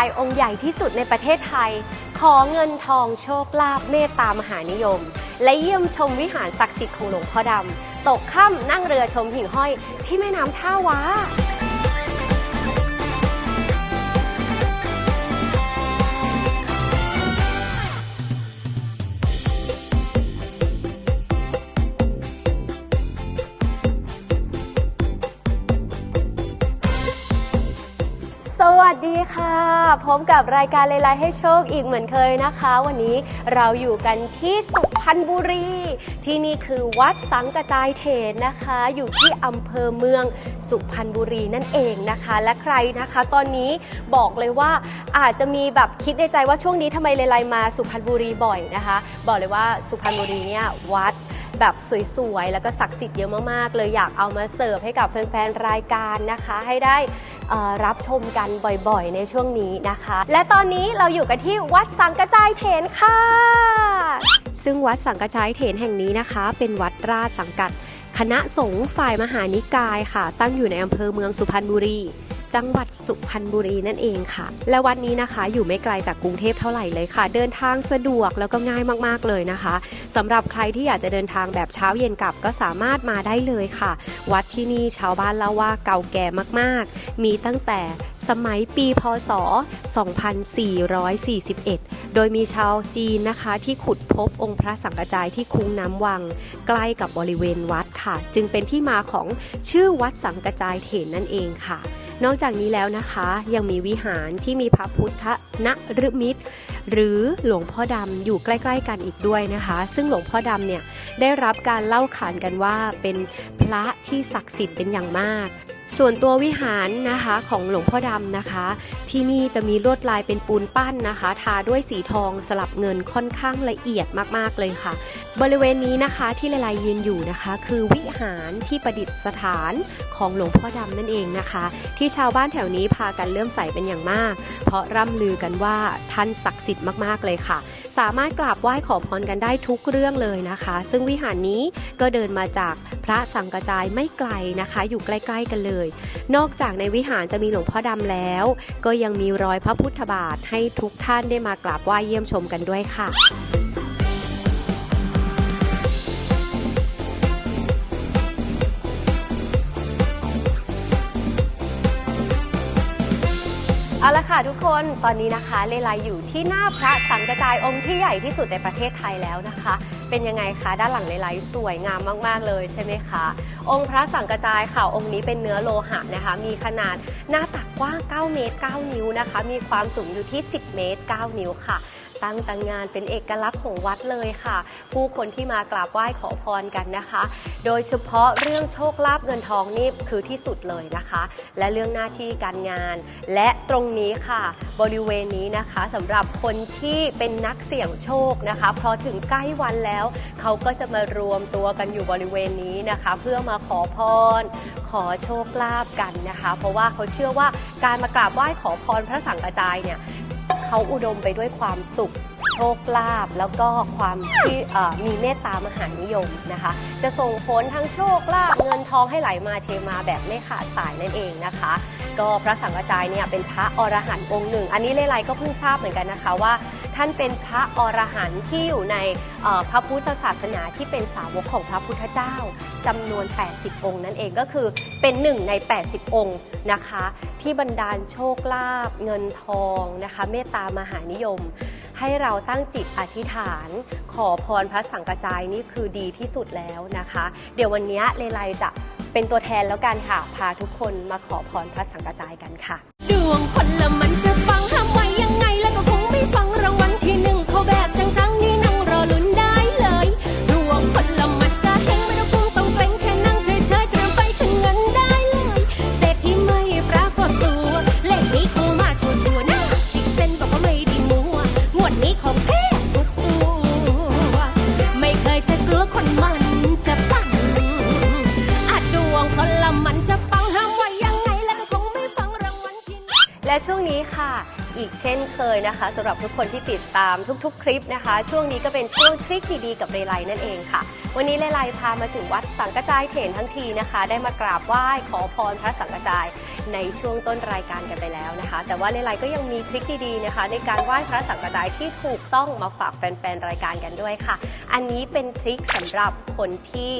ายองค์ใหญ่ที่สุดในประเทศไทย ขอเงินทองโชคลาภเมตตามหานิยม และเยี่ยมชมวิหารศักดิ์สิทธิ์ของหลวงพ่อดำ ตกค่ำนั่งเรือชมหิ่งห้อยที่แม่น้ำท่าว้า ดีค่ะพบกับรายการเลไลให้โชคอีกเหมือนเคยนะคะ วันนี้เราอยู่กันที่สุพรรณบุรี ที่นี่คือวัดสังกระจายเถนนะคะ อยู่ที่อำเภอเมืองสุพรรณบุรีนั่นเองนะคะ และใครนะคะ ตอนนี้บอกเลยว่าอาจจะมีแบบคิดในใจว่าช่วงนี้ทำไมเลไลมาสุพรรณบุรีบ่อยนะคะ บอกเลยว่าสุพรรณบุรีเนี่ยวัดแบบสวยๆ แล้วก็ศักดิ์สิทธิ์เยอะมากๆ เลยอยากเอามาเสิร์ฟให้กับแฟนๆ รายการนะคะ ให้ได้ รับชมกันบ่อยๆ ในช่วงนี้นะคะ และตอนนี้เราอยู่กันที่วัดสังกระจายเถนค่ะ ซึ่งวัดสังกระจายเถนแห่งนี้นะคะ เป็นวัดราชสังกัด คณะสงฆ์ฝ่ายมหานิกายค่ะ ตั้งอยู่ในอำเภอเมืองสุพรรณบุรี จังหวัดสุพรรณบุรีนั่นเองค่ะ และวัดนี้นะคะอยู่ไม่ไกลจากกรุงเทพเท่าไหร่เลยค่ะ เดินทางสะดวกแล้วก็ง่ายมากๆเลยนะคะสำหรับใครที่อยากจะเดินทางแบบเช้าเย็นกลับก็สามารถมาได้เลยค่ะ วัดที่นี่ชาวบ้านเล่าว่าเก่าแก่มากๆ มีตั้งแต่สมัยปีพศ 2441 โดยมีชาวจีนนะคะที่ขุดพบองค์พระสังกระจายที่คุ้งน้ำวัง ใกล้กับบริเวณวัดค่ะ จึงเป็นที่มาของชื่อวัดสังกระจายเถนนั่นเองค่ะ นอกจากนี้แล้วนะคะยังมีวิหารที่มีพระพุทธนรมิตร หรือหลวงพ่อดำอยู่ใกล้ ๆ กันอีกด้วยนะคะ ซึ่งหลวงพ่อดำเนี่ยได้รับการเล่าขานกันว่าเป็นพระที่ศักดิ์สิทธิ์เป็นอย่างมาก ส่วนตัววิหารนะคะของหลวงพ่อดำนะคะ ที่นี่จะมีลวดลายเป็นปูนปั้นนะคะ ทาด้วยสีทองสลับเงินค่อนข้างละเอียดมากๆเลยค่ะ บริเวณนี้นะคะที่ละลายยืนอยู่นะคะ คือวิหารที่ประดิษฐานของหลวงพ่อดำนั่นเองนะคะ ที่ชาวบ้านแถวนี้พากันเลื่อมใสเป็นอย่างมาก เพราะร่ำลือกันว่าท่านศักดิ์สิทธิ์มากๆเลยค่ะ สามารถกราบไหว้ขอพรกันได้ทุกเรื่องเลยนะคะ ซึ่งวิหารนี้ก็เดินมาจาก ระสังกระจายไม่ไกลนะคะ อยู่ใกล้ ๆ กันเลย นอกจากในวิหารจะมีหลวงพ่อดำแล้ว ก็ยังมีรอยพระพุทธบาทให้ทุกท่านได้มากราบไหว้เยี่ยมชมกันด้วยค่ะ ละค่ะทุกคนตอนนี้นะคะเลไลอยู่ที่หน้าพระสังกระจายองค์ที่ใหญ่ที่สุดในประเทศไทยแล้วนะคะ เป็นยังไงคะด้านหลังเลไลสวยงามมากๆเลยใช่ไหมคะ องค์พระสังกระจายค่ะองค์นี้เป็นเนื้อโลหะนะคะ มีขนาดหน้าตักกว้าง 9 เมตร 9 นิ้วนะคะ มีความสูงอยู่ที่ 10 เมตร 9 นิ้วค่ะ ตั้งตังงานเป็นเอกลักษณ์ของวัดเลยค่ะ ผู้คนที่มากราบไหว้ขอพรกันนะคะ โดยเฉพาะเรื่องโชคลาภเงินทองนี่คือที่สุดเลยนะคะ และเรื่องหน้าที่การงาน และตรงนี้ค่ะ บริเวณนี้นะคะสำหรับคนที่เป็นนักเสี่ยงโชคนะคะพอถึงใกล้วันแล้วเขาก็จะมารวมตัวกันอยู่บริเวณนี้นะคะ เพื่อมาขอพร ขอโชคลาภกันนะคะ เพราะว่าเขาเชื่อว่าการมากราบไหว้ขอพรพระสังกระจายเนี่ย เขาอุดมไปด้วยความสุขโชคลาภแล้วก็ความที่มีเมตตามหานิยมนะคะ จะส่งผลทั้งโชคลาภเงินทองให้ไหลมาเทมาแบบไม่ขาดสายนั่นเองนะคะ ก็พระสังฆจายเนี่ยเป็นพระอรหันต์องค์หนึ่ง อันนี้เลไลก็เพิ่งทราบเหมือนกันนะคะว่า ท่านเป็นพระอรหันต์ที่อยู่ในพระพุทธศาสนาที่เป็นสาวกของพระพุทธเจ้าจำนวน 80 องค์ นั่นเองก็คือเป็นหนึ่งใน 80 องค์นะคะ ที่บรรดาลโชคลาภเงินทองนะคะ เมตตามหานิยม ให้เราตั้งจิตอธิษฐาน ขอพรพระสังกระจายนี่คือดีที่สุดแล้วนะคะ เดี๋ยววันนี้เลไลจะเป็นตัวแทนแล้วกันค่ะ พาทุกคนมาขอพรพระสังกระจายกันค่ะ ดวงคนละมันจะฟัง นะคะสำหรับทุกคนที่ติดตามทุกๆ คลิปนะคะ ช่วงนี้ก็เป็นช่วงทริคดีๆกับเรไลนั่นเองค่ะ วันนี้เรไลพามาถึงวัดสังกระจายเถนทั้งทีนะคะ ได้มากราบไหว้ขอพรพระสังกระจายในช่วงต้นรายการกันไปแล้วนะคะ แต่ว่าเรไลก็ยังมีทริคดีๆนะคะ ในการไหว้พระสังกระจายที่ถูกต้องมาฝากแฟนๆรายการกันด้วยค่ะ อันนี้เป็นทริคสำหรับคนที่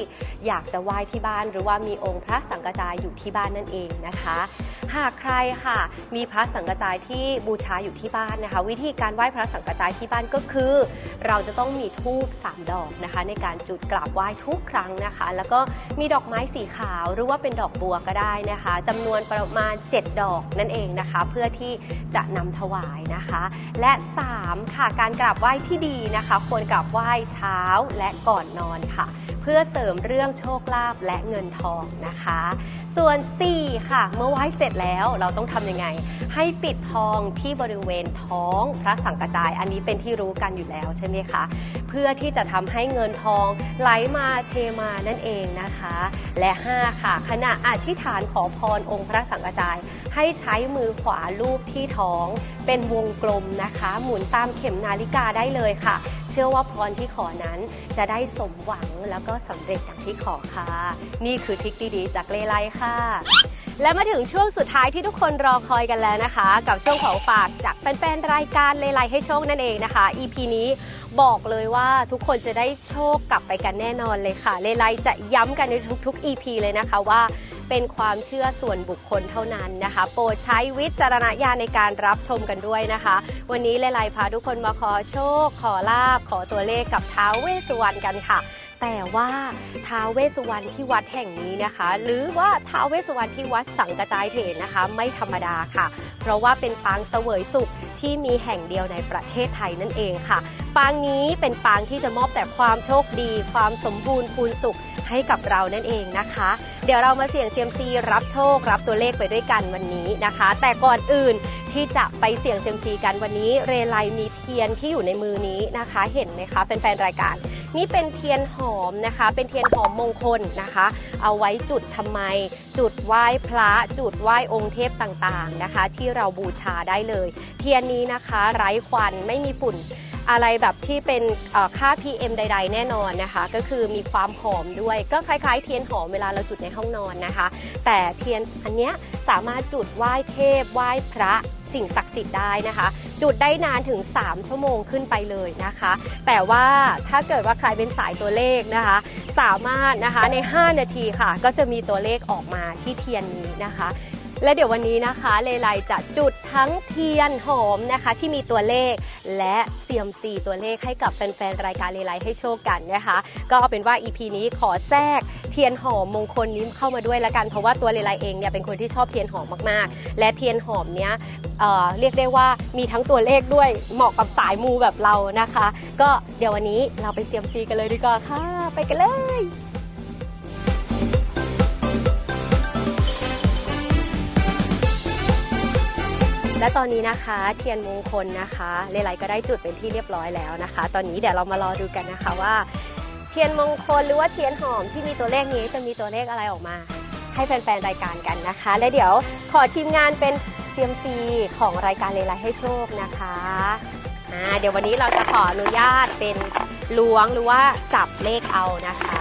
อยากจะไหว้ที่บ้าน หรือว่ามีองค์พระสังกระจายอยู่ที่บ้านนั่นเองนะคะ หากใครค่ะ มีพระสังกจายที่บูชาอยู่ที่บ้านนะคะ วิธีการไหว้พระสังกจายที่บ้านก็คือ เราจะต้องมีธูป3ดอกนะคะ ในการจุดกราบไหว้ทุกครั้งนะคะ แล้วก็มีดอกไม้สีขาวหรือว่าเป็นดอกบัวก็ได้นะคะจำนวนประมาณ 7 ดอกนั่นเองนะคะ เพื่อที่จะนำถวายนะคะ และ 3 ค่ะการกราบไหว้ที่ดีนะคะ ควรกราบไหว้เช้าและก่อนนอนค่ะ เพื่อเสริมเรื่องโชคลาภและเงินทองนะคะ ส่วน 4 ค่ะ เมื่อไหว้เสร็จแล้วเราต้องทำยังไง ให้ปิดทองที่บริเวณท้องพระสังกระจาย อันนี้เป็นที่รู้กันอยู่แล้วใช่ไหมคะ เพื่อที่จะทำให้เงินทองไหลมาเทมานั่นเองนะคะ และ 5 ค่ะ ขณะอธิษฐานขอพรองค์พระสังกระจาย ให้ใช้มือขวาลูบที่ท้อง เป็นวงกลมนะคะ หมุนตามเข็มนาฬิกาได้เลยค่ะ เชื่อว่าพรที่ขอนั้นจะได้สมหวังแล้วก็สำเร็จอย่างที่ขอค่ะ นี่คือทริคดีๆจากเลไลค่ะ และมาถึงช่วงสุดท้ายที่ทุกคนรอคอยกันแล้วนะคะ กับช่วงของฝากจากแฟนๆรายการเลไลให้โชคนั่นเองนะคะ EP นี้บอกเลยว่าทุกคนจะได้โชคกลับไปกันแน่นอนเลยค่ะ เลไลจะย้ำกันในทุกๆ EP เลยนะคะว่า เป็นความเชื่อส่วนบุคคลเท่านั้นนะคะ โปรดใช้วิจารณญาณในการรับชมกันด้วยนะคะ วันนี้เลไลพาทุกคนมาขอโชค ขอลาบ ขอตัวเลขกับท้าวเวสสุวรรณกันค่ะแต่ว่าท้าวเวสสุวรรณที่วัดแห่งนี้นะคะ หรือว่าท้าวเวสสุวรรณที่วัดสังกระจายเถนนะคะ ไม่ธรรมดาค่ะ เพราะว่าเป็นปางเสวยสุขที่มีแห่งเดียวในประเทศไทยนั่นเองค่ะ ปางนี้เป็นปางที่จะมอบแต่ความโชคดี ความสมบูรณ์พูนสุขให้กับเรานั่นเองนะคะ ดี๋ยวเรามาเสี่ยงเซียมซีรับโชครับตัวเลขไปด้วยกันวันนี้นะคะ แต่ก่อนอื่นที่จะไปเสี่ยงเซียมซีกันวันนี้เรไลมีเทียนที่อยู่ในมือนี้นะคะ เห็นไหมคะแฟนๆรายการ นี่เป็นเทียนหอมนะคะ เป็นเทียนหอมมงคลนะคะ เอาไว้จุดทำไม จุดไหว้พระจุดไหว้องค์เทพต่างๆนะคะ ที่เราบูชาได้เลย เทียนนี้นะคะ ไร้ควันไม่มีฝุ่น อะไรแบบที่เป็นค่า PM ใด ๆ แน่นอนนะคะ ก็คือมีความหอมด้วย ก็คล้าย ๆ เทียนหอมเวลาเราจุดในห้องนอนนะคะ แต่เทียนอันเนี้ยสามารถจุดไหว้เทพไหว้พระสิ่งศักดิ์สิทธิ์ได้นะคะ จุดได้นานถึง 3 ชั่วโมงขึ้นไปเลยนะคะ แต่ว่าถ้าเกิดว่าใครเป็นสายตัวเลขนะคะ สามารถนะคะใน 5 นาทีค่ะ ก็จะมีตัวเลขออกมาที่เทียนนี้นะคะ และเดี๋ยววันนี้นะคะ เลไลจะจุดทั้งเทียนหอมนะคะ ที่มีตัวเลขและเซียมซีตัวเลขให้กับแฟนๆรายการเลไลให้โชคกันนะคะ ก็เอาเป็นว่า EP นี้ขอแทรกเทียนหอมมงคลนี้เข้ามาด้วยละกันเพราะว่าตัวเลไลเองเนี่ยเป็นคนที่ชอบเทียนหอมมากๆ และเทียนหอมเนี้ยเเรียกได้ว่ามีทั้งตัวเลขด้วยเหมาะกับสายมูแบบเรานะคะ ก็เดี๋ยววันนี้เราไปเซียมซีกันเลยดีกว่าค่ะ ไปกันเลย และตอนนี้นะคะเทียนมงคลนะคะเลไลก็ได้จุดเป็นที่เรียบร้อยแล้วนะคะ ตอนนี้เดี๋ยวเรามารอดูกันนะคะว่า เทียนมงคลหรือว่าเทียนหอมที่มีตัวเลขนี้จะมีตัวเลขอะไรออกมา ให้แฟนๆรายการกันนะคะ และเดี๋ยวขอทีมงานเป็นเซียมซีของรายการเลไลให้โชคนะคะอ่าเดี๋ยววันนี้เราจะขออนุญาตเป็นล้วงหรือว่าจับเลขเอานะคะ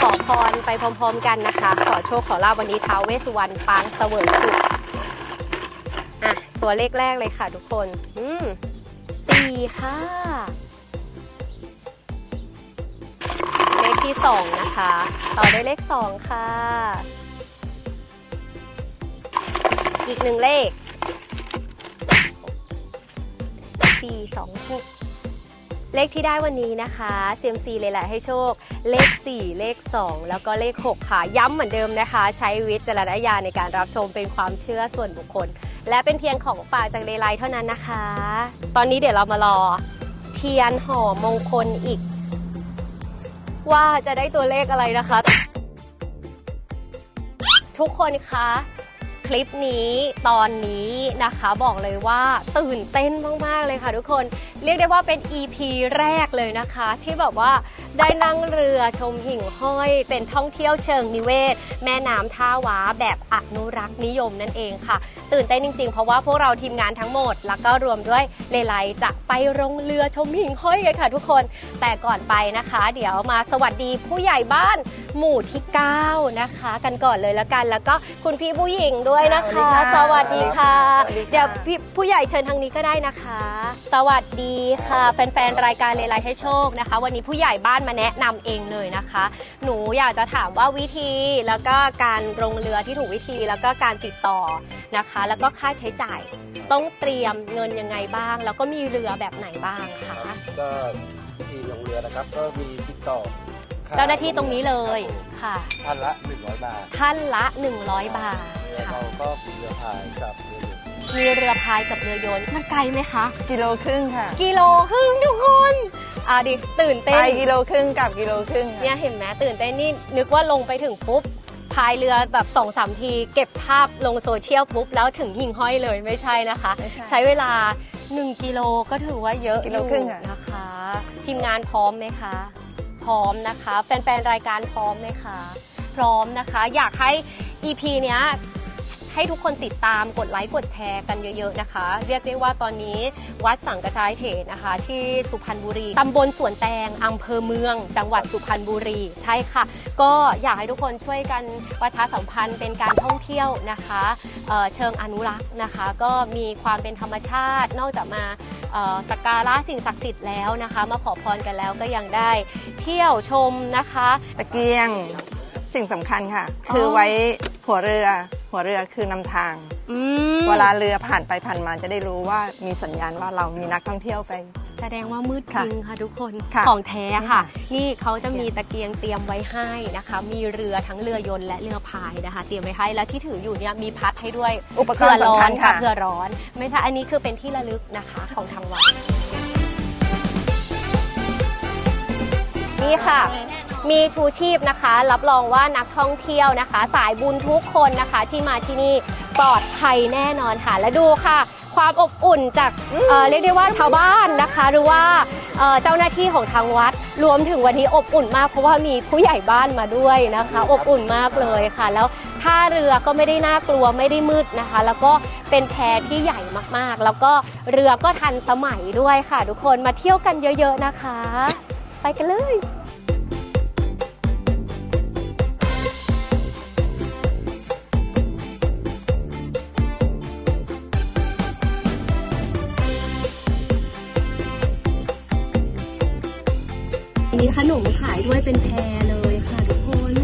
ขอพรไปพร้อมๆกันนะคะ ขอโชคขอลาบวันนี้ท้าวเวสสุวรรณปางเสวยสุข ตัวเลขแรกเลยค่ะทุกคน อืมสี่ค่ะ เลขที่สองนะคะ ต่อด้วยเลขสองค่ะ อีกหนึ่งเลขสี่สองหกเลขที่ได้วันนี้นะคะ CMC เลยแหละให้โชค เลข 4 เลข 2 แล้วก็เลข 6 ค่ะ ย้ำเหมือนเดิมนะคะ ใช้วิจารณญาณในการรับชมเป็นความเชื่อส่วนบุคคล และเป็นเพียงของฝากจากเดลไลเท่านั้นนะคะ ตอนนี้เดี๋ยวเรามารอเทียนหอมงคลอีก ว่าจะได้ตัวเลขอะไรนะคะ ทุกคนคะคลิปนี้ตอนนี้นะคะบอกเลยว่าตื่นเต้นมาก ๆ เลยค่ะทุกคน เรียกได้ว่าเป็น EP แรกเลยนะคะ ที่แบบว่า ได้นั่งเรือชมหิ่งห้อย เป็นท่องเที่ยวเชิงนิเวศ แม่น้ำท่าว้าแบบอนุรักษ์นิยมนั่นเองค่ะ ตื่นเต้นจริงๆ เพราะว่าพวกเราทีมงานทั้งหมด แล้วก็รวมด้วยเลไลจะไปลงเรือชมหิ่งห้อยกันค่ะ ทุกคนแต่ก่อนไปนะคะ เดี๋ยวมาสวัสดีผู้ใหญ่บ้านหมู่ที่ 9 นะคะ กันก่อนเลยแล้วกันแล้วก็คุณพี่ผู้หญิงด้วยนะคะสสวัวัสสดีดีค่ะค่ะสวัสดีค่ะ เดี๋ยวพี่ผู้ใหญ่เชิญทางนี้ก็ได้นะคะ สวัสดีค่ะ แฟนๆรายการเลไลให้โชคนะคะ วันนี้ผู้ใหญ่บ้านมาแนะนำเองเลยนะคะ หนูอยากจะถามว่าวิธีแล้วก็การลงเรือที่ถูกวิธีแล้วก็การติดต่อนะคะ แล้วก็ค่าใช้จ่ายต้องเตรียมเงินยังไงบ้าง แล้วก็มีเรือแบบไหนบ้างคะก็ทีมลงเรือนะครับ ก็มีติดต่อค่เจ้าหน้าที่ตรงนี้เลยค่ะท่านละ 100 บาทท่านละ 100 บาทเรือค่ะเราก็มีเรือพายกับเรือมีเรือพายกับเรือยนต์มันไกลไหมคะ กิโลครึ่งค่ะ กิโลครึ่งทุกคน อะดิตื่นเต้ไปนกิโลครึ่งกลับกิโลครึ่งค่ะเนี่ยเห็นไหมตื่นเต้นนี่นึกว่าลงไปถึงปุ๊บพายเรือแบบสองสามที เก็บภาพลงโซเชียลปุ๊บแล้วถึงหิ่งห้อยเลยไม่ใช่นะคะไม่ใช่ใช้เวลา 1 กิโลก็ถือว่าเยอะกิโลครึ่งอยู่อะนะคะ ทีมงานพร้อมไหมคะ พร้อมนะคะ แฟนๆรายการพร้อมไหมคะ พร้อมนะคะ อยากให้ EP เนี้ย ให้ทุกคนติดตามกดไลค์กดแชร์กันเยอะๆนะคะ เรียกได้ว่าตอนนี้วัดสังกระจายเถนนะคะ ที่สุพรรณบุรีตำบลสวนแตงอำเภอเมือง จังหวัดสุพรรณบุรี ใช่ค่ะ ก็อยากให้ทุกคนช่วยกันประชาสัมพันธ์เป็นการท่องเที่ยวนะคะเเชิงอนุรักษ์นะคะ ก็มีความเป็นธรรมชาตินอกจากมาสักการะสิ่งศักดิ์สิทธิ์แล้วนะคะ มาขอพรกันแล้วก็ยังได้เที่ยวชมนะคะ ตะเกียง สิ่งสำคัญค่ะอ๋อคือไว้หัวเรือ หัวเรือคือนำทาง อืมเวลาเรือผ่านไปผ่านมาจะได้รู้ว่ามีสัญญาณว่าเรามีนักท่องเที่ยวไป แสดงว่ามืดจค่ะริงค่ะทุกคนค่ะของแท้ค่ะค่ะนี่เขาจะมีตะเกียงเตรียมไว้ให้นะคะ มีเรือทั้งเรือยนต์และเรือพายนะคะ เตรียมไว้ให้แล้วที่ถืออยู่เนี่ยมีพัดให้ด้วยอุปกรณ์สำคัญค่ะค่ะ เพื่อร้อน ไม่ใช่อันนี้คือเป็นที่ระลึกนะคะ ของทางวัดนี่ค่ะ มีชูชีพนะคะ รับรองว่านักท่องเที่ยวนะคะ สายบุญทุกคนนะคะที่มาที่นี่ปลอดภัยแน่นอนค่ะ และดูค่ะ ความอบอุ่นจากเอ่อเรียกได้ว่าชาวบ้านนะคะ หรือว่าเอ่อเจ้าหน้าที่ของทางวัด รวมถึงวันนี้อบอุ่นมาก เพราะว่ามีผู้ใหญ่บ้านมาด้วยนะคะ อบอุ่นมากเลยค่ะ แล้วท่าเรือก็ไม่ได้น่ากลัวไม่ได้มืดนะคะ แล้วก็เป็นแพที่ใหญ่มากๆ แล้วก็เรือก็ทันสมัยด้วยค่ะ ทุกคนมาเที่ยวกันเยอะ ๆนะคะ ไปกันเลย มีขนมขายด้วยเป็นแพรเลยค่ะทุกคน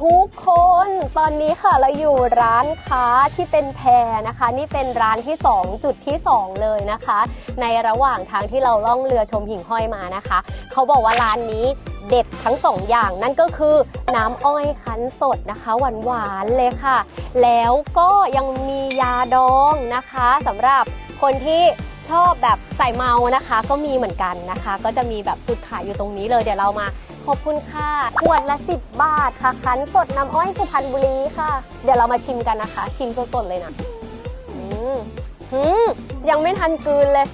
ทุกคนตอนนี้ค่ะเราอยู่ร้านค้าที่เป็นแพรนะคะ นี่เป็นร้านที่ 2 จุดที่ 2 เลยนะคะ ในระหว่างทางที่เราล่องเรือชมหิ่งห้อยมานะคะ เขาบอกว่าร้านนี้เด็ดทั้งสองอย่างนั่นก็คือน้ำอ้อยคั้นสดนะคะ หวานหวานเลยค่ะ แล้วก็ยังมียาดองนะคะสำหรับคนที่ ชอบแบบใส่เมานะคะ ก็มีเหมือนกันนะคะ ก็จะมีแบบจุดขายอยู่ตรงนี้เลยเดี๋ยวเรามาขอบคุณค่ะขวดละ 10 บาทค่ะคั้นสดน้ำอ้อยสุพรรณบุรีค่ะ เดี๋ยวเรามาชิมกันนะคะ ชิมสดๆเลยนะอืมยังไม่ทันกลืนเลย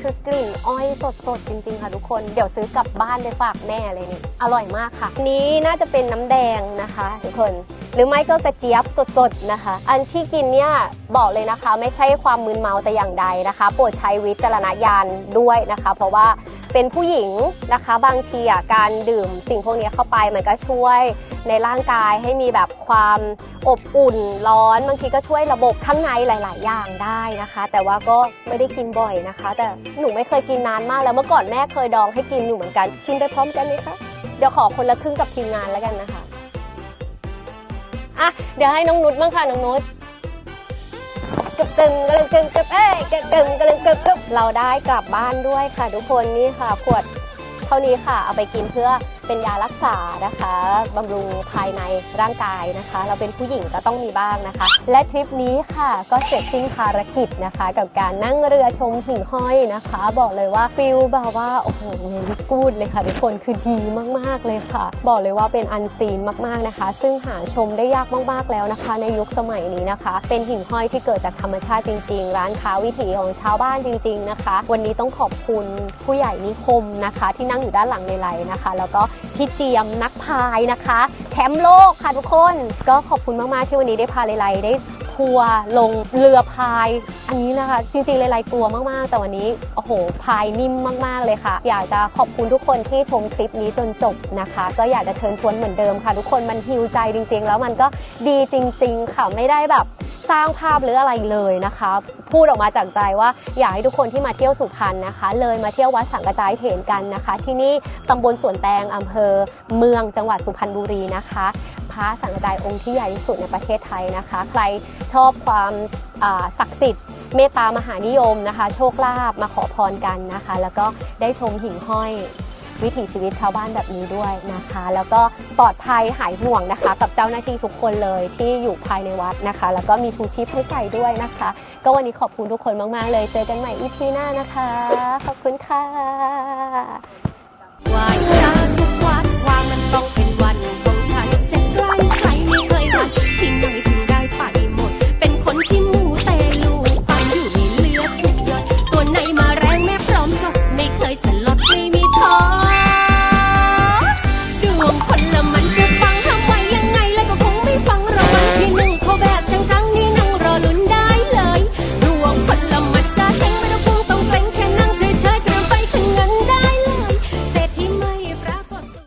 คือกลิ่นอ้อยสดๆจริงๆค่ะทุกคน เดี๋ยวซื้อกลับบ้านไปฝากแม่เลยนี่ อร่อยมากค่ะ นี้น่าจะเป็นน้ำแดงนะคะ ทุกคน หรือไม่ก็กระเจี๊ยบสดๆนะคะ อันที่กินเนี่ยบอกเลยนะคะ ไม่ใช่ความมึนเมาแต่อย่างใดนะคะ โปรดใช้วิจารณญาณด้วยนะคะ เพราะว่าเป็นผู้หญิงนะคะบางทีอะการดื่มสิ่งพวกนี้เข้าไปมันก็ช่วยในร่างกายให้มีแบบความอบอุ่นร้อนบางทีก็ช่วยระบบข้างในหลาย ๆ อย่างได้นะคะ แต่ว่าก็ไม่ได้กินบ่อยนะคะ แต่หนูไม่เคยกินนานมากแล้วเมื่อก่อนแม่เคยดองให้กินอยู่เหมือนกันชิมไปพร้อมกันไหมคะเดี๋ยวขอคนละครึ่งกับทีมงานแล้วกันนะคะ อะเดี๋ยวให้น้องนุชบ้างค่ะน้องนุชกึบตึมกระลึงกึบกึบเอ้ยกึบตึมกระลึงกึบกึบเราได้กลับบ้านด้วยค่ะ ทุกคนนี่ค่ะขวดเท่านี้ค่ะเอาไปกินเพื่อเป็นยารักษานะคะบำรุงภายในร่างกายนะคะ เราเป็นผู้หญิงก็ต้องมีบ้างนะคะ และทริปนี้ค่ะก็เสร็จสิ้นภารกิจนะคะ กับการนั่งเรือชมหิ่งห้อยนะคะ บอกเลยว่าฟิลแบบว่าโอ้โหเวลิกูดเลยค่ะทุกคนคือดีมากๆเลยค่ะ บอกเลยว่าเป็นอันซีนมากๆนะคะ ซึ่งหาชมได้ยากมากๆแล้วนะคะ ในยุคสมัยนี้นะคะ เป็นหิ่งห้อยที่เกิดจากธรรมชาติจริง ๆ ร้านค้าวิถีของชาวบ้านจริง ๆนะคะ วันนี้ต้องขอบคุณผู้ใหญ่นิคมนะคะ ที่นั่งอยู่ด้านหลังในไลน์นะคะ แล้วก็พี่เจียมนักพายนะคะ มป์โลกค่ะทุกคน ก็ขอบคุณมาก ๆ ที่วันนี้ได้พาเลไลได้ทัวร์ลงเรือพาย อันนี้นะคะ จริง ๆเลไลกลัวมาก ๆ แต่วันนี้โอ้โหพายนิ่มมาก ๆ เลยค่ะ อยากจะขอบคุณทุกคนที่ชมคลิปนี้จนจบนะคะ ก็อยากจะเชิญชวนเหมือนเดิมค่ะ ทุกคนมันฮิวใจจริง ๆ แล้วมันก็ดีจริง ๆ ค่ะไม่ได้แบบ สร้างภาพหรืออะไรเลยนะคะ พูดออกมาจากใจว่าอยากให้ทุกคนที่มาเที่ยวสุพรรณนะคะ เลยมาเที่ยววัดสังกระจายเถนกันนะคะ ที่นี่ตำบลสวนแตงอำเภอ เมืองจังหวัดสุพรรณบุรีนะคะพระสังกระจายองค์ที่ใหญ่ที่สุดในประเทศไทยนะคะ ใครชอบความศักดิ์สิทธิ์เมตตามหานิยมนะคะ โชคลาภมาขอพรกันนะคะ แล้วก็ได้ชมหิ่งห้อย วิถีชีวิตชาวบ้านแบบนี้ด้วยนะคะ แล้วก็ปลอดภัยหายห่วงนะคะ กับเจ้าหน้าที่ทุกคนเลยที่อยู่ภายในวัดนะคะ แล้วก็มีชูชีพให้ใส่ด้วยนะคะ ก็วันนี้ขอบคุณทุกคนมาก ๆ เลยเจอกันใหม่อีพีหน้านะคะ ขอบคุณค่ะ